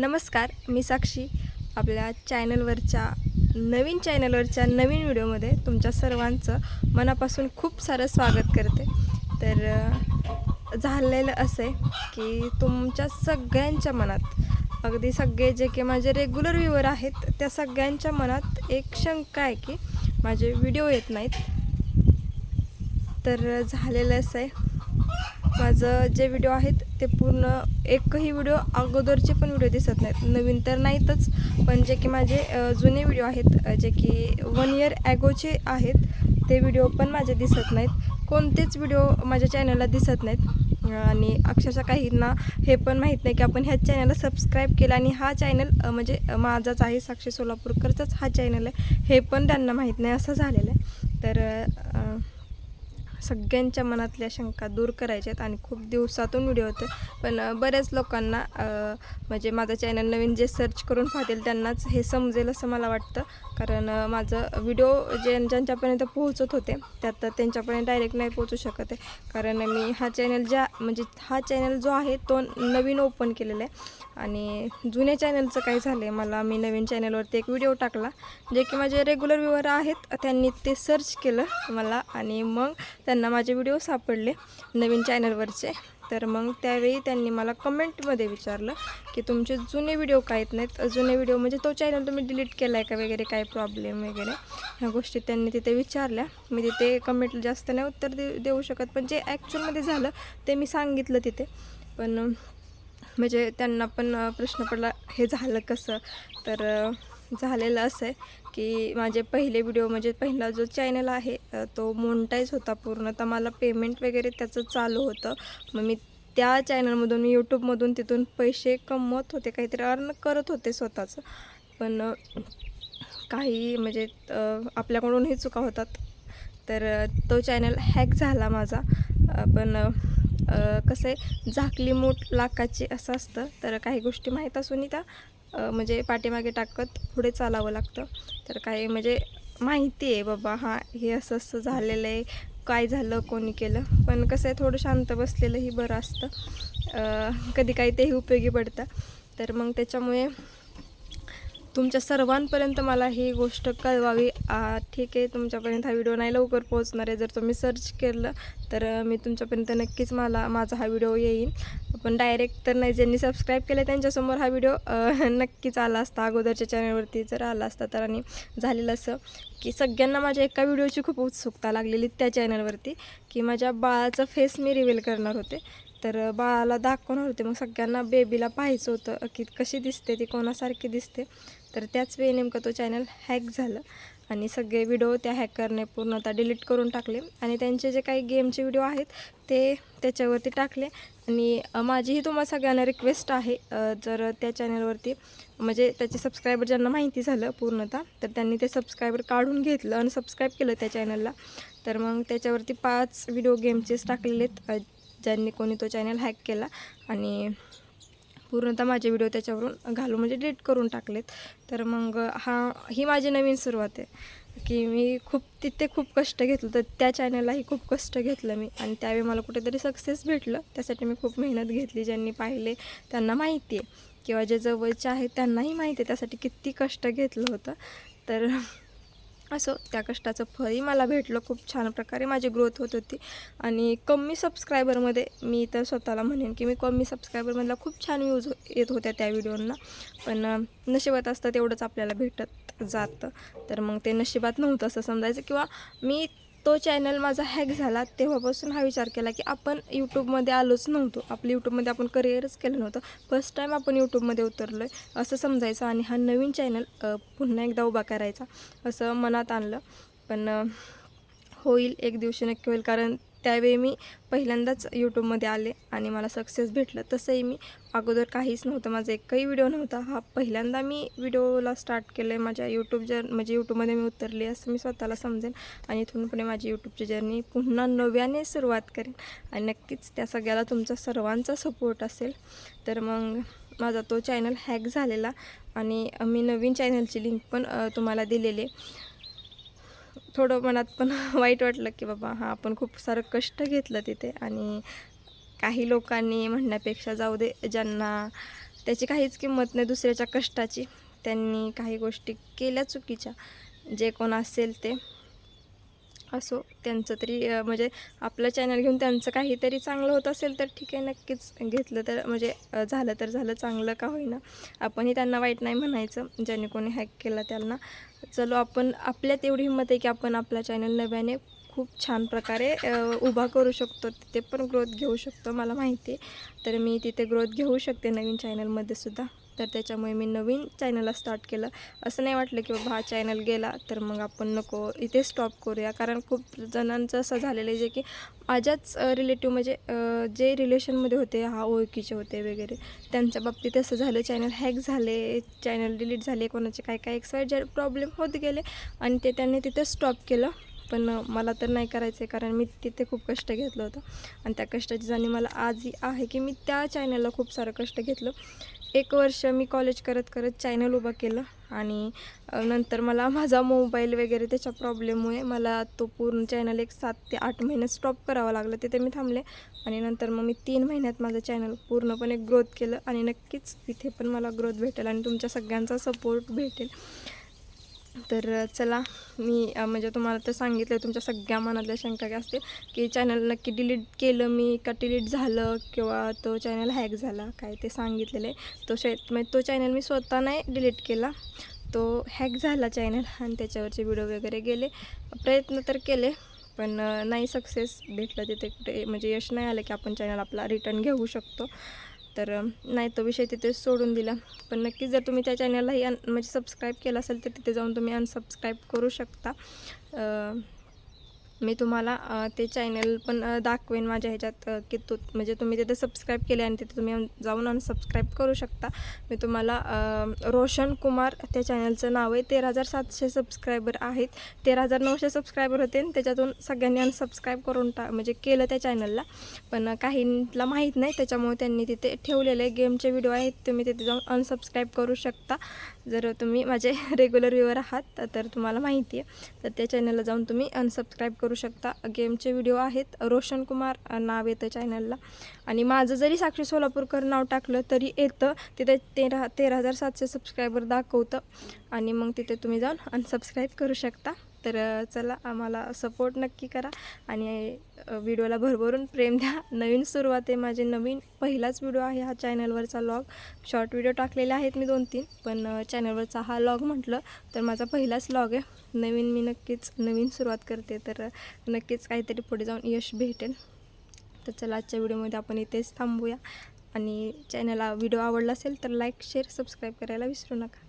नमस्कार मी साक्षी. आपल्या चॅनलवरच्या नवीन चॅनलवरच्या नवीन व्हिडिओमध्ये तुमच्या सर्वांचं मनापासून खूप सारं स्वागत करते. तर झालेलं असं आहे की तुमच्या सगळ्यांच्या मनात अगदी सगळे जे की माझे रेग्युलर व्ह्यूवर आहेत त्या सगळ्यांच्या मनात एक शंका आहे की माझे व्हिडिओ येत नाहीत. तर झालेलं असं आहे माझं जे व्हिडिओ आहेत ते पूर्ण एकही व्हिडिओ अगोदरचे पण व्हिडिओ दिसत नाहीत. नवीन तर नाहीतच पण जे की माझे जुने व्हिडिओ आहेत जे की वन इयर ॲगोचे आहेत ते व्हिडिओ पण माझे दिसत नाहीत. कोणतेच व्हिडिओ माझ्या चॅनलला दिसत नाहीत. आणि अक्षरशः काहींना हे पण माहीत नाही की आपण ह्या चॅनलला सबस्क्राईब केलं आणि हा चॅनल म्हणजे माझाच आहे साक्षी सोलापूरकरचाच हा चॅनल आहे हे पण त्यांना माहीत नाही असं झालेलं आहे. तर सगळ्यांच्या मनातल्या शंका दूर करायच्या आहेत आणि खूप दिवसातून व्हिडिओ होते. पण बऱ्याच लोकांना म्हणजे माझं चॅनल नवीन जे सर्च करून पाहतील त्यांनाच हे समजेल असं मला वाटतं. कारण माझं व्हिडिओ जे ज्यांच्यापर्यंत पोहोचत होते त्यात त्यांच्यापर्यंत डायरेक्ट नाही पोहोचू शकत आहे. कारण मी हा चॅनल ज्या म्हणजे हा चॅनल जो आहे तो नवीन ओपन केलेला आहे. आणि जुन्या चॅनलचं काय झालं आहे मला मी नवीन चॅनलवरती एक व्हिडिओ टाकला जे की माझे रेग्युलर व्ह्युअर आहेत त्यांनी ते सर्च केलं मला आणि मग त्यांना माझे व्हिडिओ सापडले नवीन चॅनलवरचे तर मग त्यावेळी त्यांनी मला कमेंटमध्ये विचारलं की तुमचे जुने व्हिडिओ काय येत नाहीत? जुने व्हिडिओ म्हणजे तो चॅनल तुम्ही डिलीट केला आहे का वगैरे काय प्रॉब्लेम वगैरे? ह्या गोष्टी त्यांनी तिथे विचारल्या. मी तिथे कमेंट जास्त नाही उत्तर दे देऊ शकत पण जे ॲक्च्युअलमध्ये झालं ते मी सांगितलं तिथे. पण म्हणजे त्यांना पण प्रश्न पडला हे झालं कसं? तर झालेलं असं आहे की माझे पहिले व्हिडिओ म्हणजे पहिला जो चॅनल आहे तो मोनटाईज होता पूर्ण. तर मला पेमेंट वगैरे त्याचं चालू होतं. मग मी त्या चॅनलमधून मी यूट्यूबमधून तिथून पैसे कमवत होते. काहीतरी अर्न करत होते स्वतःचं. पण काही म्हणजे आपल्याकडूनही चुका होतात. तर तो चॅनल हॅक झाला माझा. पण कसं आहे झाकली मूठ लाखाची असं असतं. तर काही गोष्टी माहीत असूनही त्या म्हणजे पाठीमागे टाकत पुढे चालावं लागतं. तर काही म्हणजे माहिती आहे बाबा हां हे असं असं झालेलं आहे काय झालं कोणी केलं. पण कसं आहे थोडं शांत बसलेलंही बरं असतं. कधी काही तेही उपयोगी पडतं. तर मग त्याच्यामुळे तुमच्या सर्वांपर्यंत मला ही गोष्ट कळवावी. ठीक आहे तुमच्यापर्यंत हा व्हिडिओ नाही लवकर पोहोचणार आहे. जर तुम्ही सर्च केलं तर मी तुमच्यापर्यंत नक्कीच मला माझा हा व्हिडिओ येईल पण डायरेक्ट तर नाही ज्यांनी सबस्क्राईब केलं त्यांच्यासमोर हा व्हिडिओ नक्कीच आला असता. अगोदरच्या चॅनलवरती जर आला असता तर आणि झालेलं असं की सगळ्यांना माझ्या एका व्हिडिओची खूप उत्सुकता लागलेली त्या चॅनलवरती की माझ्या बाळाचं फेस मी रिव्हील करणार होते. तर बाळाला दाखवणार होते. मग सगळ्यांना बेबीला पाहायचं होतं की कशी दिसते ती कोणासारखी दिसते. तर त्याच वेळी नेमकं तो चॅनल हॅक झालं आणि सगळे व्हिडिओ त्या हॅकरने पूर्णतः डिलीट करून टाकले. आणि त्यांचे जे काही गेमचे व्हिडिओ आहेत ते त्याच्यावरती टाकले. आणि माझीही तुम्हाला सगळ्यांना रिक्वेस्ट आहे जर त्या चॅनलवरती म्हणजे त्याचे सबस्क्रायबर ज्यांना माहिती झालं पूर्णतः तर त्यांनी ते सबस्क्रायबर काढून घेतलं आणि सबस्क्राईब केलं त्या चॅनलला तर मग त्याच्यावरती पाच व्हिडिओ गेमचेच टाकलेले आहेत ज्यांनी कोणी तो चॅनल हॅक केला आणि पूर्णतः माझे व्हिडिओ त्याच्यावरून घालून म्हणजे डिलीट करून टाकलेत. तर मग हा ही माझी नवीन सुरुवात आहे. की मी खूप तिथे खूप कष्ट घेतलं तर त्या चॅनललाही खूप कष्ट घेतलं मी. आणि त्यावेळी मला कुठेतरी सक्सेस भेटलं. त्यासाठी मी खूप मेहनत घेतली. ज्यांनी पाहिले त्यांना माहिती आहे. किंवा जे जवळचे आहेत त्यांनाही माहिती आहे. त्यासाठी किती कष्ट घेतलं होतं. तर असो त्या कष्टाचं फळही मला भेटलं. खूप छान प्रकारे माझी ग्रोथ होत होती. आणि कमी सबस्क्रायबरमध्ये मी तर स्वतःला म्हणेन की मी कमी सबस्क्रायबरमधला खूप छान व्ह्यूज हो, येत होत्या त्या व्हिडिओंना पण नशिबात असतं तेवढंच आपल्याला भेटत जातं. तर मग ते नशिबात नव्हतं असं समजायचं. किंवा मी तो चॅनल माझा हॅक झाला तेव्हापासून हा विचार केला की आपण यूट्यूबमध्ये आलोच नव्हतो. आपलं यूट्यूबमध्ये आपण करिअरच केलं नव्हतं. फर्स्ट टाईम आपण यूट्यूबमध्ये उतरलो आहे असं समजायचं आणि हा नवीन चॅनल पुन्हा एकदा उभा करायचा असं मनात आणलं. पण होईल एक दिवशी नक्की होईल कारण त्यावेळी मी पहिल्यांदाच यूट्यूबमध्ये आले आणि मला सक्सेस भेटलं. तसंही मी अगोदर काहीच नव्हतं माझा एकही व्हिडिओ नव्हता. हा पहिल्यांदा मी व्हिडिओला स्टार्ट केलं आहे माझ्या यूट्यूब जर म्हणजे यूट्यूबमध्ये मी उतरली असं मी स्वतःला समजेन आणि इथून पुढे माझी यूट्यूबची जर्नी पुन्हा नव्याने सुरुवात करेन. आणि नक्कीच त्या सगळ्याला तुमचा सर्वांचा सपोर्ट असेल. तर मग माझा तो चॅनल हॅक झालेला आणि मी नवीन चॅनलची लिंक पण तुम्हाला दिलेली आहे. थोडं मनात पण वाईट वाटलं की बाबा हां आपण खूप सारं कष्ट घेतलं तिथे आणि काही लोकांनी म्हणण्यापेक्षा जाऊ दे ज्यांना त्याची काहीच किंमत नाही दुसऱ्याच्या कष्टाची त्यांनी काही गोष्टी केल्या चुकीच्या जे कोण असेल ते. असो त्यांचं तरी म्हणजे आपलं चॅनल घेऊन त्यांचं काहीतरी चांगलं होत असेल तर ठीक आहे नक्कीच घेतलं तर म्हणजे झालं तर झालं चांगलं का होईना. आपणही त्यांना वाईट नाही म्हणायचं ज्याने कोणी हॅक केला त्यांना. चलो आपण आपल्यात एवढी हिंमत आहे की आपण आपला चॅनल नव्याने खूप छान प्रकारे उभा करू शकतो. तिथे पण ग्रोथ घेऊ शकतो मला माहिती आहे. तर मी तिथे ग्रोथ घेऊ शकते नवीन चॅनलमध्ये सुद्धा. तर त्याच्यामुळे मी नवीन चॅनलला स्टार्ट केलं. असं नाही वाटलं की बाबा हा चॅनल गेला तर मग आपण नको इथे स्टॉप करूया. कारण खूप जणांचं असं झालेलं आहे जे की माझ्याच रिलेटिव्ह म्हणजे जे रिलेशनमध्ये होते हा ओळखीचे होते वगैरे त्यांच्या बाबतीत असं झालं. चॅनल हॅक झाले चॅनल डिलीट झाले कोणाचे काय काय एक्सपायर जे प्रॉब्लेम होत गेले आणि ते त्यांनी तिथे स्टॉप केलं. पण मला तर नाही करायचं आहे कारण मी तिथे खूप कष्ट घेतलं होतं. आणि त्या कष्टाची जाणीव मला आजही आहे की मी त्या चॅनलला खूप सारं कष्ट घेतलं. एक वर्ष मी कॉलेज करत करत चॅनल उभं केलं आणि नंतर मला माझा मोबाईल वगैरे त्याच्या प्रॉब्लेममुळे मला तो पूर्ण चॅनल एक सात ते आठ महिने स्टॉप करावा लागला. तिथे मी थांबले आणि नंतर मग मी तीन महिन्यात माझं चॅनल पूर्णपणे ग्रोथ केलं आणि नक्कीच तिथे पण मला ग्रोथ भेटेल आणि तुमच्या सगळ्यांचा सपोर्ट भेटेल. तर चला मी म्हणजे तुम्हाला तर सांगितलं तुमच्या सगळ्या मनातल्या शंका काय असतील की चॅनल नक्की डिलीट केलं मी का डिलीट झालं किंवा तो चॅनल हॅक झाला काय ते सांगितलेलं आहे. तो शे म्हणजे तो चॅनल मी स्वतः नाही डिलीट केला. तो हॅक झाला चॅनल आणि त्याच्यावरचे व्हिडिओ वगैरे गेले. प्रयत्न तर केले पण नाही सक्सेस भेटलं तिथे कुठे. म्हणजे यश नाही आलं की आपण चॅनल आपला रिटर्न घेऊ शकतो. तर नाही तो विषय तिथे सोडून दिला. पण नक्कीच जर तुम्ही त्या चॅनललाही अन म्हणजे सबस्क्राईब केलं असेल तर तिथे जाऊन तुम्ही अनसबस्क्राईब करू शकता. मी तुम्हाला ते चॅनल पण दाखवेन माझ्या ह्याच्यात की तो म्हणजे तुम्ही तिथे सबस्क्राईब केले आणि तिथे तुम्ही जाऊन अनसबस्क्राईब करू शकता. मी तुम्हाला रोशन कुमार त्या चॅनलचं नाव आहे. तेरा हजार सातशे सबस्क्रायबर आहेत. तेरा हजार नऊशे सबस्क्रायबर होते आणि त्याच्यातून सगळ्यांनी अनसबस्क्राईब करून टा म्हणजे केलं त्या चॅनलला पण काहींना माहीत नाही त्याच्यामुळे त्यांनी तिथे ठेवलेले गेमचे व्हिडिओ आहेत तुम्ही तिथे जाऊन अनसबस्क्राईब करू शकता. जर तुम्ही माझे रेग्युलर व्ह्युअर आहात तर तुम्हाला माहिती आहे. तर त्या चॅनलला जाऊन तुम्ही अनसबस्क्राईब करू शकता. गेमचे व्हिडिओ आहेत. रोशन कुमार नाव येतं चॅनलला आणि माझं जरी साक्षी सोलापूरकर नाव टाकलं तरी येतं. तिथे तेरा तेरा हजार सातशे सबस्क्रायबर दाखवतं. आणि मग तिथे तुम्ही जाऊन अनसबस्क्राईब करू शकता. तर चला आम्हाला सपोर्ट नक्की करा आणि व्हिडिओला भरभरून प्रेम द्या. नवीन सुरुवात आहे माझे. नवीन पहिलाच व्हिडिओ आहे हा चॅनलवरचा लॉग शॉर्ट व्हिडिओ टाकलेले आहेत मी दोन तीन पण चॅनलवरचा हा लॉग म्हटलं तर माझा पहिलाच लॉग आहे. नवीन मी नक्कीच नवीन सुरुवात करते तर नक्कीच काहीतरी पुढे जाऊन यश भेटेल. तर चला आजच्या व्हिडिओमध्ये आपण इथेच थांबूया. आणि चॅनलला व्हिडिओ आवडला असेल तर लाईक शेअर सबस्क्राईब करायला विसरू नका.